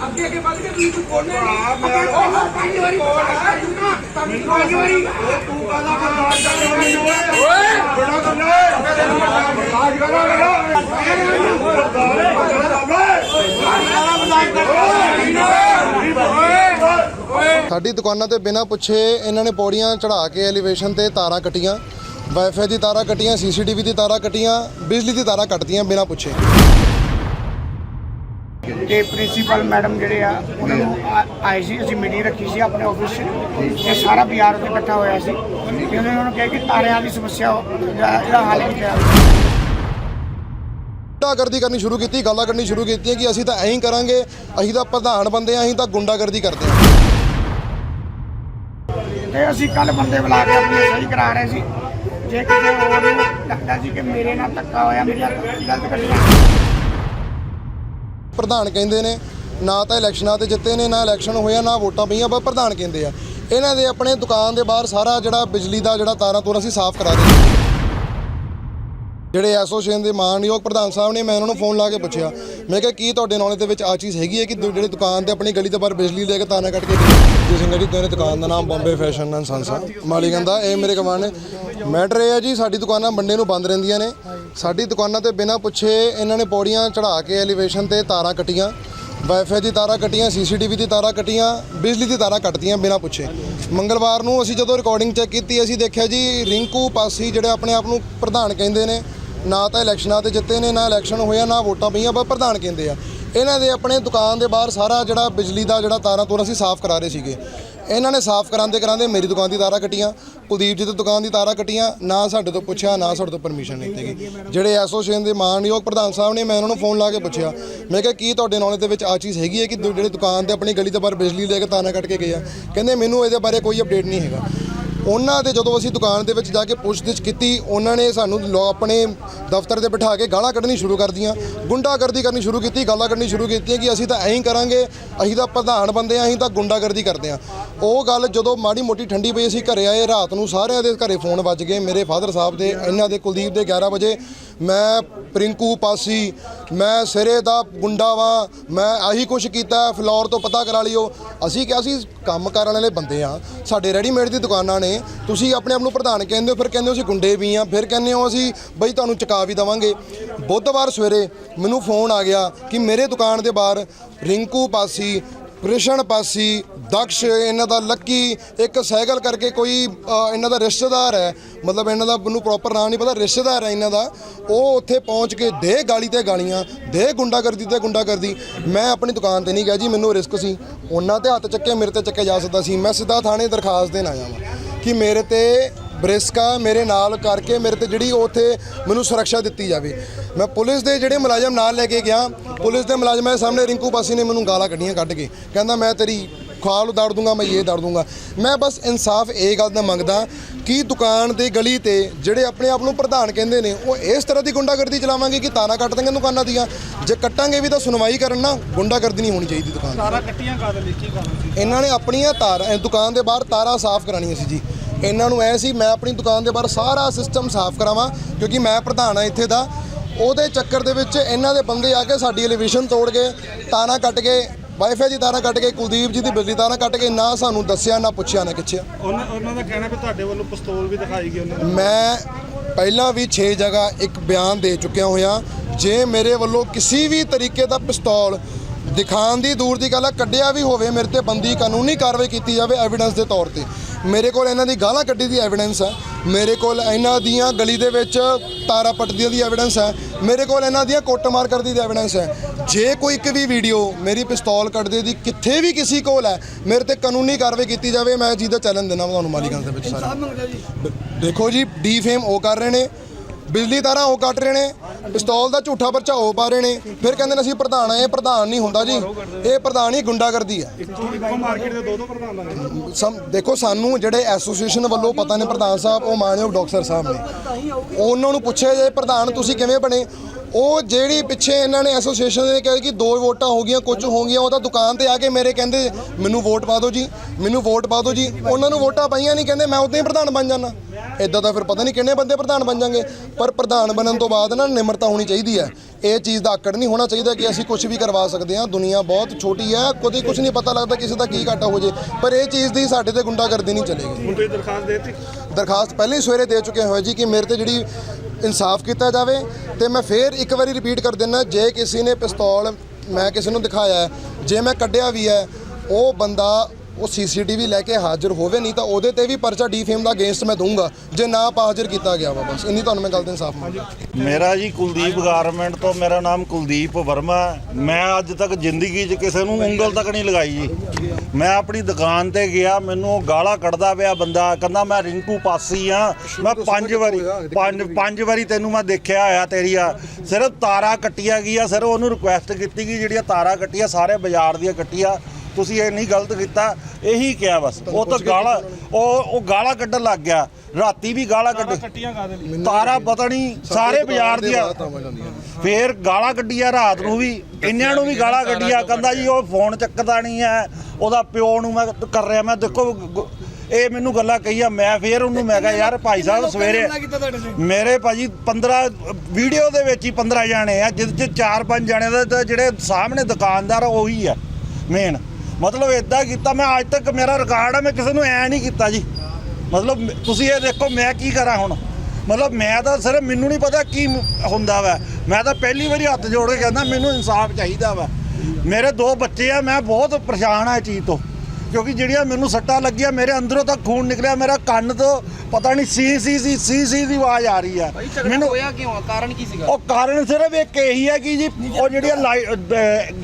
ਅੱਗੇ ਅੱਗੇ ਵੱਧ ਕੇ ਤੁਸੀਂ ਕੁਝ ਬੋਲਨੇ ਨਹੀਂ ਉਹ ਪੰਜ ਵਾਰੀ ਬੋਲਦਾ ਜੁਨਾ ਪੰਜ ਵਾਰੀ ਤੂੰ ਕਾਲਾ ਬਰਦਾਸ਼ਤ ਕਰ ਮੈਨੂੰ ਓਏ ਬੜਾ ਕਰਨਾ ਸਾਡੀ ਦੁਕਾਨਾਂ ਤੇ ਬਿਨਾਂ ਪੁੱਛੇ ਇਹਨਾਂ ਨੇ ਪੌੜੀਆਂ ਚੜਾ ਕੇ ਐਲੀਵੇਸ਼ਨ ਤੇ ਤਾਰਾਂ ਕੱਟੀਆਂ ਵਾਈਫਾਈ ਦੀ ਤਾਰਾਂ ਕੱਟੀਆਂ ਸੀਸੀਟੀਵੀ ਦੀ ਤਾਰਾਂ ਕੱਟੀਆਂ ਬਿਜਲੀ ਦੀ ਤਾਰਾਂ ਕੱਟਦੀਆਂ ਬਿਨਾਂ ਪੁੱਛੇ। ਤੇ ਪ੍ਰਿੰਸੀਪਲ ਮੈਡਮ ਜਿਹੜੇ ਆ ਉਹਨਾਂ ਨੂੰ ਆ- ਆਏ ਸੀ ਅਸੀਂ ਮੀਟਿੰਗ ਰੱਖੀ ਸੀ ਆਪਣੇ ਆਫਿਸ 'ਚ। ਤੇ ਸਾਰਾ ਬਿਆਰ ਉੱਤੇ ਇਕੱਠਾ ਹੋਇਆ ਸੀ। ਤੇ ਉਹਨਾਂ ਨੂੰ ਕਿਹਾ ਕਿ ਤਾਰਿਆਂ ਦੀ ਸਮੱਸਿਆ ਇਹਦਾ ਹੱਲ ਕੀਤਾ ਗੁੰਡਾਗਰਦੀ ਕਰਨੀ ਸ਼ੁਰੂ ਕੀਤੀ ਗਾਲਾਂ ਕੱਢਣੀ ਸ਼ੁਰੂ ਕੀਤੀਆਂ ਕਿ ਅਸੀਂ ਤਾਂ ਐਂ ਹੀ ਕਰਾਂਗੇ ਅਸੀਂ ਤਾਂ ਪ੍ਰਧਾਨ ਬੰਦੇ ਆ ਅਸੀਂ ਤਾਂ ਗੁੰਡਾਗਰਦੀ ਕਰਦੇ ਹਾਂ ਤੇ ਅਸੀਂ ਕੱਲ ਬੰਦੇ ਬੁਲਾ ਕੇ ਆਪਣੀ ਸਹੀ ਕਰਾ ਰਹੇ ਸੀ। ਜੇ ਕਿਸੇ ਹੋਰ ਨੂੰ ਲੱਗਦਾ ਸੀ ਕਿ ਮੇਰੇ ਨਾਲ ਧੱਕਾ ਹੋਇਆ ਮੇਰੀਆਂ ਗਲਤ ਗੱਲਾਂ ਪ੍ਰਧਾਨ ਕਹਿੰਦੇ ਨੇ, ਨਾ ਤਾਂ ਇਲੈਕਸ਼ਨਾਂ ਤੇ ਜਿੱਤੇ ਨੇ, ਨਾ ਇਲੈਕਸ਼ਨ ਹੋਇਆ, ਨਾ ਵੋਟਾਂ ਪਈਆਂ, ਬਸ ਪ੍ਰਧਾਨ ਕਹਿੰਦੇ ਆ। ਇਹਨਾਂ ਦੇ ਆਪਣੇ ਦੁਕਾਨ ਦੇ ਬਾਹਰ ਸਾਰਾ ਜਿਹੜਾ ਬਿਜਲੀ ਦਾ ਜਿਹੜਾ ਤਾਰਾਂ ਤੂਰਾਂ ਅਸੀਂ ਸਾਫ਼ ਕਰਾ ਦਿੱਤੇ। ਜਿਹੜੇ ਐਸੋਸੀਏਸ਼ਨ ਦੇ ਮਾਨਯੋਗ ਪ੍ਰਧਾਨ ਸਾਹਿਬ ਨੇ, ਮੈਂ ਉਹਨਾਂ ਨੂੰ ਫੋਨ ਲਾ ਕੇ ਪੁੱਛਿਆ। ਮੈਂ ਕਿਹਾ, ਕੀ ਤੁਹਾਡੇ ਨੌਲੇਜ ਦੇ ਵਿੱਚ ਆ ਚੀਜ਼ ਹੈਗੀ ਹੈ ਕਿ ਦੁ- ਜਿਹੜੇ ਦੁਕਾਨ ਤੇ ਆਪਣੀ ਗਲੀ ਦੇ ਬਾਹਰ ਬਿਜਲੀ ਲੈ ਕੇ ਤਾਰਾਂ ਕੱਟ ਕੇ ਜੀ ਸਿੰਘ ਜੀ ਤੇਰੇ ਦੁਕਾਨ ਦਾ ਨਾਮ ਬੰਬੇ ਫੈਸ਼ਨ ਐਂਡ ਸੰਸਾ, ਮਾਲੀ ਕਹਿੰਦਾ ਇਹ ਮੇਰੇ ਕਮਾਨ ਨੇ। ਮੈਟਰ ਇਹ ਹੈ ਜੀ, ਸਾਡੀ ਦੁਕਾਨਾਂ ਮੰਡੇ ਨੂੰ ਬੰਦ ਰਹਿੰਦੀਆਂ ਨੇ। ਸਾਡੀ ਦੁਕਾਨਾਂ ਤੇ ਬਿਨਾਂ ਪੁੱਛੇ ਇਹਨਾਂ ਨੇ ਪੌੜੀਆਂ ਚੜਾ ਕੇ ਐਲੀਵੇਸ਼ਨ ਤੇ ਤਾਰਾਂ ਕੱਟੀਆਂ। ਵਾਈਫਾਈ ਦੀ ਤਾਰਾਂ ਕੱਟੀਆਂ ਸੀਸੀਟੀਵੀ ਦੀ ਤਾਰਾਂ ਕੱਟੀਆਂ, ਬਿਜਲੀ ਦੀ ਤਾਰਾਂ ਕੱਟਦੀਆਂ ਬਿਨਾਂ ਪੁੱਛੇ। ਮੰਗਲਵਾਰ ਨੂੰ ਅਸੀਂ ਜਦੋਂ ਰਿਕਾਰਡਿੰਗ ਚੈੱਕ ਕੀਤੀ, ਅਸੀਂ ਦੇਖਿਆ ਜੀ, ਰਿੰਕੂ ਪਾਸੀ ਜਿਹੜੇ ਆਪਣੇ ਆਪ ਨੂੰ ਪ੍ਰਧਾਨ ਕਹਿੰਦੇ ਨੇ ਨਾ ਤਾਂ ਇਲੈਕਸ਼ਨਾਂ ਤੇ ਜਿੱਤੇ ਨੇ, ਨਾ ਇਲੈਕਸ਼ਨ ਹੋਇਆ ਨਾ ਵੋਟਾਂ ਪਈਆਂ, ਬਸ ਪ੍ਰਧਾਨ ਕਹਿੰਦੇ ਆ। ਇਹਨਾਂ ਦੇ ਆਪਣੇ ਦੁਕਾਨ ਦੇ ਬਾਹਰ ਸਾਰਾ ਜਿਹੜਾ ਬਿਜਲੀ ਦਾ ਜਿਹੜਾ ਤਾਰਾਂ ਤੂਰਾਂ ਅਸੀਂ ਸਾਫ਼ ਕਰਾ ਰਹੇ ਸੀਗੇ। ਇਹਨਾਂ ਨੇ ਸਾਫ਼ ਕਰਾਉਂਦੇ ਕਰਾਉਂਦੇ ਮੇਰੀ ਦੁਕਾਨ ਦੀ ਤਾਰਾਂ ਕੱਟੀਆਂ, ਕੁਲਦੀਪ ਜੀ ਦੀ ਦੁਕਾਨ ਦੀ ਤਾਰਾਂ ਕੱਟੀਆਂ, ਨਾ ਸਾਡੇ ਤੋਂ ਪੁੱਛਿਆ, ਨਾ ਸਾਡੇ ਤੋਂ ਪਰਮਿਸ਼ਨ ਲਈ ਗਈ। ਜਿਹੜੇ ਐਸੋਸੀਏਸ਼ਨ ਦੇ ਮਾਨਯੋਗ ਪ੍ਰਧਾਨ ਸਾਹਿਬ ਨੇ, ਮੈਂ ਉਹਨਾਂ ਨੂੰ ਫੋਨ ਲਾ ਕੇ ਪੁੱਛਿਆ। ਮੈਂ ਕਿਹਾ, ਕੀ ਤੁਹਾਡੇ ਨੌਲੇਜ ਦੇ ਵਿੱਚ ਆ ਚੀਜ਼ ਹੈਗੀ ਹੈ ਕਿ ਦੁ- ਜਿਹੜੇ ਦੁਕਾਨ ਤੇ ਆਪਣੀ ਗਲੀ ਦੇ ਬਾਹਰ ਬਿਜਲੀ ਲੈ ਕੇ ਤਾਰਾਂ ਕੱਟ ਕੇ ਗਏ ਆ? ਕਹਿੰਦੇ, ਮੈਨੂੰ ਇਹਦੇ ਬਾਰੇ ਕੋਈ ਅਪਡੇਟ ਨਹੀਂ ਹੈਗਾ। ਉਹਨਾਂ ਦੇ ਜਦੋਂ ਅਸੀਂ ਦੁਕਾਨ ਦੇ ਵਿੱਚ ਜਾ ਕੇ ਪੁੱਛਗਿੱਛ ਕੀਤੀ, ਉਹਨਾਂ ਨੇ ਸਾਨੂੰ ਲੋ- ਆਪਣੇ ਦਫ਼ਤਰ ਤੇ ਬਿਠਾ ਕੇ ਗਾਲਾਂ ਕੱਢਣੀ ਸ਼ੁਰੂ ਕਰ ਦੀਆਂ ਗੁੰਡਾਗਰਦੀ ਕਰਨੀ ਸ਼ੁਰੂ ਕੀਤੀ, ਗਾਲਾਂ ਕੱਢਣੀ ਸ਼ੁਰੂ ਕੀਤੀਆਂ ਕਿ ਅਸੀਂ ਤਾਂ ਐਂ ਕਰਾਂਗੇ, ਅਸੀਂ ਤਾਂ ਪ੍ਰਧਾਨ ਬੰਦੇ ਆ, ਅਸੀਂ ਤਾਂ ਗੁੰਡਾਗਰਦੀ ਕਰਦੇ ਆ। ਉਹ ਗੱਲ ਜਦੋਂ ਮਾੜੀ ਮੋਟੀ ਠੰਡੀ ਪਈ, ਅਸੀਂ ਘਰੇ ਆਏ, ਰਾਤ ਨੂੰ ਸਾਰਿਆਂ ਦੇ ਘਰੇ ਫੋਨ ਵੱਜ ਗਏ, ਮੇਰੇ ਫਾਦਰ ਸਾਹਿਬ ਦੇ, ਇਹਨਾਂ ਦੇ ਕੁਲਦੀਪ ਦੇ 11 ਵਜੇ। ਮੈਂ ਪ੍ਰਿੰਕੂ ਪਾਸੀ, ਮੈਂ ਸਿਰੇ ਦਾ ਗੁੰਡਾ ਵਾਂ, ਮੈਂ ਆਹੀ ਕੁਛ ਕੀਤਾ, ਫਲੋਰ ਤੋਂ ਪਤਾ ਕਰਾ ਲਿਓ। ਅਸੀਂ ਕਿਹਾ ਸੀ, ਕੰਮ ਕਰਨ ਵਾਲੇ ਬੰਦੇ ਆ, ਸਾਡੇ ਰੈਡੀਮੇਡ ਦੀ ਦੁਕਾਨਾਂ ਨੇ ਤੁਸੀਂ ਆਪਣੇ ਆਪ ਨੂੰ ਪ੍ਰਧਾਨ ਕਹਿੰਦੇ ਹੋ, ਫਿਰ ਕਹਿੰਦੇ ਹੋ ਅਸੀਂ ਗੁੰਡੇ ਵੀ ਆ ਫਿਰ ਕਹਿੰਦੇ ਹੋ ਅਸੀਂ ਬਈ ਤੁਹਾਨੂੰ ਚੁਕਾ ਵੀ ਦਵਾਂਗੇ। ਬੁੱਧਵਾਰ ਸਵੇਰੇ ਮੈਨੂੰ ਫੋਨ ਆ ਗਿਆ ਕਿ ਮੇਰੇ ਦੁਕਾਨ ਦੇ ਬਾਹਰ ਰਿੰਕੂ ਪਾਸੀ, ਕ੍ਰਿਸ਼ਨ ਪਾਸੀ, ਦਕਸ਼, ਇਹਨਾਂ ਦਾ ਲੱਕੀ, ਇੱਕ ਸਾਈਕਲ ਕਰਕੇ ਕੋਈ ਇਹਨਾਂ ਦਾ ਰਿਸ਼ਤੇਦਾਰ ਹੈ। ਮਤਲਬ ਇਹਨਾਂ ਦਾ ਮੈਨੂੰ ਪ੍ਰੋਪਰ ਨਾਮ ਨਹੀਂ ਪਤਾ, ਰਿਸ਼ਤੇਦਾਰ ਹੈ ਇਹਨਾਂ ਦਾ। ਉਹ ਉੱਥੇ ਪਹੁੰਚ ਕੇ ਦੇ ਗਾਲੀ ਤੇ ਗਾਲੀਆਂ, ਦੇ ਗੁੰਡਾਗਰਦੀ ਤੇ ਗੁੰਡਾਗਰਦੀ। ਮੈਂ ਆਪਣੀ ਦੁਕਾਨ ਤੇ ਨਹੀਂ ਗਿਆ ਜੀ, ਮੈਨੂੰ ਰਿਸਕ ਸੀ। ਉਹਨਾਂ ਤੇ ਹੱਥ ਚੱਕੇ ਮੇਰੇ ਤੇ ਚੱਕੇ ਜਾ ਸਕਦਾ ਸੀ। ਮੈਂ ਸਿੱਧਾ ਥਾਣੇ ਦਰਖਾਸਤ ਦੇਣ ਆਇਆ ਵਾਂ। ਕਿ ਮੇਰੇ ਤੇ ਬ੍ਰਿਸਕਾ ਮੇਰੇ ਨਾਲ ਕਰਕੇ ਮੇਰੇ ਤੇ ਜਿਹੜੀ ਉੱਥੇ ਮੈਨੂੰ ਸੁਰੱਖਿਆ ਦਿੱਤੀ ਜਾਵੇ। ਮੈਂ ਪੁਲਿਸ ਦੇ ਜਿਹੜੇ ਮੁਲਾਜ਼ਮ ਨਾਲ ਲੈ ਕੇ ਗਿਆ, ਪੁਲਿਸ ਦੇ ਮੁਲਾਜ਼ਮਾਂ ਦੇ ਸਾਹਮਣੇ ਰਿੰਕੂ ਪਾਸੀ ਨੇ ਮੈਨੂੰ ਗਾਲਾਂ ਕੱਢੀਆਂ ਕੱਢ ਕੇ। ਕਹਿੰਦਾ, ਮੈਂ ਤੇਰੀ ਖਾਲ ਉਦਾੜ ਦੂੰਗਾ ਮੈਂ ਇਹ ਦਾੜ ਦੂੰਗਾ। ਮੈਂ ਬਸ ਇਨਸਾਫ ਇਹ ਗੱਲ ਦਾ ਮੰਗਦਾ ਕਿ ਦੁਕਾਨ ਦੇ ਗਲੀ ਤੇ ਜਿਹੜੇ ਆਪਣੇ ਆਪ ਨੂੰ ਪ੍ਰਧਾਨ ਕਹਿੰਦੇ ਨੇ ਉਹ ਇਸ ਤਰ੍ਹਾਂ ਦੀ ਗੁੰਡਾਗਰਦੀ ਚਲਾਵਾਂਗੇ ਕਿ ਤਾਰਾਂ ਕੱਟ ਦੇਣਗੇ ਦੁਕਾਨਾਂ ਦੀਆਂ। ਜੇ ਕੱਟਾਂਗੇ ਵੀ ਤਾਂ ਸੁਣਵਾਈ ਕਰਨ ਨਾ ਗੁੰਡਾਗਰਦੀ ਨਹੀਂ ਹੋਣੀ ਚਾਹੀਦੀ ਦੁਕਾਨ ਤਾਰਾਂ ਕੱਟੀਆਂ ਕਾਦ ਲਈ? ਕੀ ਕਾਰਨ ਸੀ? ਇਹਨਾਂ ਨੇ ਆਪਣੀਆਂ ਤਾਰਾਂ ਦੁਕਾਨ ਦੇ ਬਾਹਰ ਤਾਰਾਂ ਸਾਫ਼ ਕਰਾਉਣੀਆਂ ਸੀ ਜੀ। ਇਹਨਾਂ ਨੂੰ ਐ ਸੀ ਮੈਂ ਆਪਣੀ ਦੁਕਾਨ ਦੇ ਬਾਹਰ ਸਾਰਾ ਸਿਸਟਮ ਸਾਫ਼ ਕਰਾਵਾਂ ਕਿਉਂਕਿ ਮੈਂ ਪ੍ਰਧਾਨ ਆ ਇੱਥੇ ਦਾ। ਉਹਦੇ ਚੱਕਰ ਦੇ ਵਿੱਚ ਇਹਨਾਂ ਦੇ ਬੰਦੇ ਆ ਕੇ ਸਾਡੀ ਐਲੀਵੇਸ਼ਨ ਤੋੜ ਕੇ ਤਾਰਾਂ ਕੱਟ ਕੇ ਵਾਈਫਾਈ ਦੀ ਤਾਰਾਂ ਕੱਟ ਕੇ ਕੁਲਦੀਪ ਜੀ ਦੀ ਬਿਜਲੀ ਤਾਰਾਂ ਕੱਟ ਕੇ ਨਾ ਸਾਨੂੰ ਦੱਸਿਆ ਨਾ ਪੁੱਛਿਆ ਨਾ ਕਿਛਿਆ ਉਹਨਾਂ ਉਹਨਾਂ ਦਾ ਕਹਿਣਾ ਵੀ ਤੁਹਾਡੇ ਵੱਲੋਂ ਪਿਸਤੌਲ ਵੀ ਦਿਖਾਈ ਗਈ ਉਹਨਾਂ ਨੂੰ ਮੈਂ ਪਹਿਲਾਂ ਵੀ 6 ਜਗ੍ਹਾ ਇੱਕ ਬਿਆਨ ਦੇ ਚੁੱਕਿਆ ਹੋਇਆ ਜੇ ਮੇਰੇ ਵੱਲੋਂ ਕਿਸੇ ਵੀ ਤਰੀਕੇ ਦਾ ਪਿਸਤੌਲ ਦਿਖਾਉਣ ਦੀ ਦੂਰ ਦੀ ਗੱਲ ਆ ਕੱਢਿਆ ਵੀ ਹੋਵੇ ਮੇਰੇ ਤੇ ਬੰਦੀ ਕਾਨੂੰਨੀ ਕਾਰਵਾਈ ਕੀਤੀ ਜਾਵੇ ਐਵੀਡੈਂਸ ਦੇ ਤੌਰ ਤੇ। ਮੇਰੇ ਕੋਲ ਇਹਨਾਂ ਦੀ ਗਾਲਾਂ ਕੱਢੀ ਦੀ ਐਵੀਡੈਂਸ ਹੈ। ਮੇਰੇ ਕੋਲ ਇਹਨਾਂ ਦੀਆਂ ਗਲੀ ਦੇ ਵਿੱਚ ਤਾਰਾ ਪੱਟਦੀਆਂ ਦੀ ਐਵੀਡੈਂਸ ਹੈ। ਮੇਰੇ ਕੋਲ ਇਹਨਾਂ ਦੀਆਂ ਕੁੱਟਮਾਰ ਕਰਦੀ ਦੀ ਐਵੀਡੈਂਸ ਹੈ। ਜੇ ਕੋਈ ਇੱਕ ਵੀ ਵੀਡੀਓ ਮੇਰੀ ਪਿਸਤੌਲ ਕੱਢਦੇ ਦੀ ਕਿੱਥੇ ਵੀ ਕਿਸੇ ਕੋਲ ਹੈ ਮੇਰੇ ਤੇ ਕਾਨੂੰਨੀ ਕਾਰਵਾਈ ਕੀਤੀ ਜਾਵੇ ਮੈਂ ਜੀ ਦਾ ਚੈਲੰਜ ਦੇਣਾ ਤੁਹਾਨੂੰ ਮਾਲੀਗੰਜ ਦੇ ਵਿੱਚ ਸਾਰਾ। ਦੇਖੋ ਜੀ ਡੀਫੇਮ ਉਹ ਕਰ ਰਹੇ ਨੇ। ਬਿਜਲੀ ਤਾਰਾਂ ਉਹ ਕੱਟ ਰਹੇ ਨੇ ਪਿਸਤੌਲ ਦਾ ਝੂਠਾ ਪਰਚਾ ਉਹ ਪਾ ਰਹੇ ਨੇ, ਫਿਰ ਕਹਿੰਦੇ ਨੇ ਅਸੀਂ ਪ੍ਰਧਾਨ ਆ, ਇਹ ਪ੍ਰਧਾਨ ਨਹੀਂ ਹੁੰਦਾ ਜੀ, ਇਹ ਪ੍ਰਧਾਨ ਹੀ ਗੁੰਡਾਗਰਦੀ ਆ। ਮਾਰਕੀਟ ਦੇ ਦੋ ਦੋ ਪ੍ਰਧਾਨ ਲੱਗੇ ਸਮ, ਦੇਖੋ ਸਾਨੂੰ ਜਿਹੜੇ ਐਸੋਸੀਏਸ਼ਨ ਵੱਲੋਂ ਪਤਾ ਨੇ ਪ੍ਰਧਾਨ ਸਾਹਿਬ, ਉਹ ਮਾਨਯੋਗ ਡਾਕਟਰ ਸਾਹਿਬ ਨੇ। ਉਹਨਾਂ ਨੂੰ ਪੁੱਛਿਆ ਜੇ ਪ੍ਰਧਾਨ ਤੁਸੀਂ ਕਿਵੇਂ ਬਣੇ? ਉਹ ਜਿਹੜੀ ਪਿੱਛੇ ਇਹਨਾਂ ਨੇ ਐਸੋਸੀਏਸ਼ਨ ਨੇ ਕਿਹਾ ਕਿ ਦੋ ਵੋਟਾਂ ਹੋ ਗਈਆਂ ਕੁਝ ਹੋ ਗਈਆਂ ਉਹ ਤਾਂ ਦੁਕਾਨ ਤੇ ਆ ਕੇ ਮੇਰੇ ਕਹਿੰਦੇ ਮੈਨੂੰ ਵੋਟ ਪਾ ਦਿਓ ਜੀ ਮੈਨੂੰ ਵੋਟ ਪਾ ਦਿਓ ਜੀ। ਉਹਨਾਂ ਨੂੰ ਵੋਟਾਂ ਪਾਈਆਂ ਨਹੀਂ ਕਹਿੰਦੇ ਮੈਂ ਉਦਾਂ ਹੀ ਪ੍ਰਧਾਨ ਬਣ ਜਾਣਾ ਇਦਾਂ ਤਾਂ ਫਿਰ ਪਤਾ ਨਹੀਂ ਕਿੰਨੇ ਬੰਦੇ ਪ੍ਰਧਾਨ ਬਣ ਜਾਣਗੇ ਪਰ ਪ੍ਰਧਾਨ ਬਣਨ ਤੋਂ ਬਾਅਦ ਨਾ ਨਿਮਰਤਾ ਹੋਣੀ ਚਾਹੀਦੀ ਹੈ। ਇਹ ਚੀਜ਼ ਦਾ ਆਕੜ ਨਹੀਂ ਹੋਣਾ ਚਾਹੀਦਾ ਕਿ ਅਸੀਂ ਕੁਝ ਵੀ ਕਰਵਾ ਸਕਦੇ ਹਾਂ। ਦੁਨੀਆ ਬਹੁਤ ਛੋਟੀ ਹੈ ਕਦੇ ਕੁਝ ਨਹੀਂ ਪਤਾ ਲੱਗਦਾ ਕਿਸੇ ਦਾ ਕੀ ਘਾਟਾ ਹੋ ਜੇ ਪਰ ਇਹ ਚੀਜ਼ ਦੀ ਸਾਡੇ ਤੇ ਗੁੰਡਾਗਰਦੀ ਨਹੀਂ ਚੱਲੇਗੀ। ਹੁਣ ਤੁਸੀਂ ਦਰਖਾਸਤ ਦੇ ਦਿੱਤੀ? ਦਰਖਾਸਤ ਪਹਿਲਾਂ ਹੀ ਸਵੇਰੇ ਦੇ ਚੁੱਕੇ ਹੋਏ ਜੀ ਕਿ ਮੇਰੇ ਤੇ ਜਿਹੜੀ ਇਨਸਾਫ ਕੀਤਾ ਜਾਵੇ ਤੇ ਮੈਂ ਫੇਰ ਇੱਕ ਵਾਰੀ ਰਿਪੀਟ ਕਰ ਦਿੰਦਾ, ਜੇ ਕਿਸੇ ਨੇ ਪਿਸਤੌਲ ਮੈਂ ਕਿਸੇ ਨੂੰ ਦਿਖਾਇਆ, ਜੇ ਮੈਂ ਕੱਢਿਆ ਵੀ ਹੈ, ਉਹ ਬੰਦਾ ਉਹ ਸੀਸੀਟੀਵੀ ਲੈ ਕੇ ਹਾਜ਼ਰ ਹੋਵੇ ਨਹੀਂ ਤਾਂ ਉਹਦੇ ਤੇ ਵੀ ਪਰਚਾ ਡੀਫੇਮ ਦਾ ਅਗੇਂਸਟ ਮੈਂ ਦੂੰਗਾ ਜੇ ਨਾ ਆਪਾਂ ਹਾਜ਼ਰ ਕੀਤਾ ਗਿਆ ਵਾ ਬਸ। ਇੰਨੀ ਤੁਹਾਨੂੰ ਮੈਂ ਗੱਲ ਦਾ ਇਨਸਾਫ ਮੰਗਦਾ। ਮੇਰਾ ਜੀ ਕੁਲਦੀਪ ਗਾਰਮੈਂਟ ਤੋਂ ਮੇਰਾ ਨਾਮ ਕੁਲਦੀਪ ਵਰਮਾ। ਮੈਂ ਅੱਜ ਤੱਕ ਜ਼ਿੰਦਗੀ 'ਚ ਕਿਸੇ ਨੂੰ ਉਂਗਲ ਤੱਕ ਨਹੀਂ ਲਗਾਈ ਜੀ। ਮੈਂ ਆਪਣੀ ਦੁਕਾਨ ਤੇ ਗਿਆ ਮੈਨੂੰ ਉਹ ਗਾਲਾਂ ਕੱਢਦਾ ਪਿਆ ਬੰਦਾ ਕਹਿੰਦਾ ਮੈਂ ਰਿੰਕੂ ਪਾਸੀ ਆ। ਮੈਂ ਪੰਜ ਵਾਰੀ ਪੰਜ ਪੰਜ ਵਾਰੀ ਤੈਨੂੰ ਮੈਂ ਦੇਖਿਆ ਹੋਇਆ ਤੇਰੀ ਆ। ਸਿਰਫ ਤਾਰਾ ਕੱਟੀਆਂ ਗਈਆਂ ਸਿਰਫ ਉਹਨੂੰ ਰਿਕੁਐਸਟ ਕੀਤੀ ਗਈ ਜਿਹੜੀਆਂ ਤਾਰਾ ਕੱਟੀਆਂ ਸਾਰੇ ਬਾਜ਼ਾਰ ਦੀਆਂ ਕੱਟੀਆਂ। ਤੁਸੀਂ ਇਹ ਨਹੀਂ ਗਲਤ ਕੀਤਾ ਇਹੀ ਕਿਹਾ ਬਸ। ਉਹ ਤਾਂ ਗਾਲਾਂ ਉਹ ਉਹ ਗਾਲਾਂ ਕੱਢਣ ਲੱਗ ਗਿਆ। ਰਾਤੀ ਵੀ ਗਾਲਾਂ ਕੱਢੇ ਕੱਟੀਆਂ ਕਾਦੇ ਲਈ? ਤਾਰਾ ਪਤਾ ਨਹੀਂ ਸਾਰੇ ਬਾਜ਼ਾਰ ਦੀਆਂ ਫੇਰ ਗਾਲਾਂ ਕੱਢੀਆਂ ਰਾਤ ਨੂੰ ਵੀ। ਇੰਨਿਆਂ ਨੂੰ ਵੀ ਗਾਲਾਂ ਕੱਢੀਆਂ ਕਹਿੰਦਾ ਜੀ ਉਹ ਫੋਨ ਚੱਕਦਾ ਨਹੀਂ ਹੈ ਉਹਦਾ ਪਿਓ ਨੂੰ ਮੈਂ ਕਰ ਰਿਹਾ ਮੈਂ ਦੇਖੋ ਗ- ਇਹ ਮੈਨੂੰ ਗੱਲਾਂ ਕਹੀਆਂ ਮੈਂ ਫੇਰ ਉਹਨੂੰ ਮੈਂ ਕਿਹਾ ਯਾਰ ਭਾਈ ਸਾਹਿਬ ਸਵੇਰੇ ਮੇਰੇ ਭਾਜੀ 15 ਵੀਡੀਓ ਦੇ ਵਿੱਚ ਹੀ 15 ਜਾਣੇ ਆ ਜਿਸ ਚ 4-5 ਜਾਣੇ ਦਾ ਤਾਂ ਜਿਹੜੇ ਸਾਹਮਣੇ ਦੁਕਾਨਦਾਰ ਆ, ਉਹੀ ਆ ਮੇਨ ਮਤਲਬ ਇਦਾਂ ਕੀਤਾ, ਮੈਂ ਅੱਜ ਤੱਕ ਮੇਰਾ ਰਿਕਾਰਡ ਆ, ਮੈਂ ਕਿਸੇ ਨੂੰ ਐ ਨਹੀਂ ਕੀਤਾ ਜੀ। ਮਤਲਬ ਤੁਸੀਂ ਇਹ ਦੇਖੋ, ਮੈਂ ਕੀ ਕਰਾਂ ਹੁਣ? ਮਤਲਬ ਮੈਂ ਤਾਂ ਸਿਰਫ, ਮੈਨੂੰ ਨਹੀਂ ਪਤਾ ਕੀ ਹੁੰਦਾ ਵਾ। ਮੈਂ ਤਾਂ ਪਹਿਲੀ ਵਾਰੀ ਹੱਥ ਜੋੜ ਕੇ ਕਹਿੰਦਾ, ਮੈਨੂੰ ਇਨਸਾਫ ਚਾਹੀਦਾ ਵਾ। ਮੇਰੇ ਦੋ ਬੱਚੇ ਆ, ਮੈਂ ਬਹੁਤ ਪਰੇਸ਼ਾਨ ਆ ਇਹ ਚੀਜ਼ ਤੋਂ। ਕਿਉਂਕਿ ਜਿਹੜੀਆਂ ਮੈਨੂੰ ਸੱਟਾਂ ਲੱਗੀਆਂ ਮੇਰੇ ਅੰਦਰੋਂ ਤਾਂ ਖੂਨ ਨਿਕਲਿਆ ਮੇਰਾ ਕੰਨ ਤੋਂ ਪਤਾ ਨਹੀਂ ਸੀ ਸੀ ਸੀ ਸੀ ਸੀ ਦੀ ਆਵਾਜ਼ ਆ ਰਹੀ ਆ। ਮੈਨੂੰ ਹੋਇਆ ਕਿਉਂ ਆ? ਕਾਰਨ ਕੀ ਸੀਗਾ? ਉਹ ਕਾਰਨ ਸਿਰਫ ਇੱਕ ਇਹੀ ਹੈ ਕਿ ਜੀ ਉਹ ਜਿਹੜੀਆਂ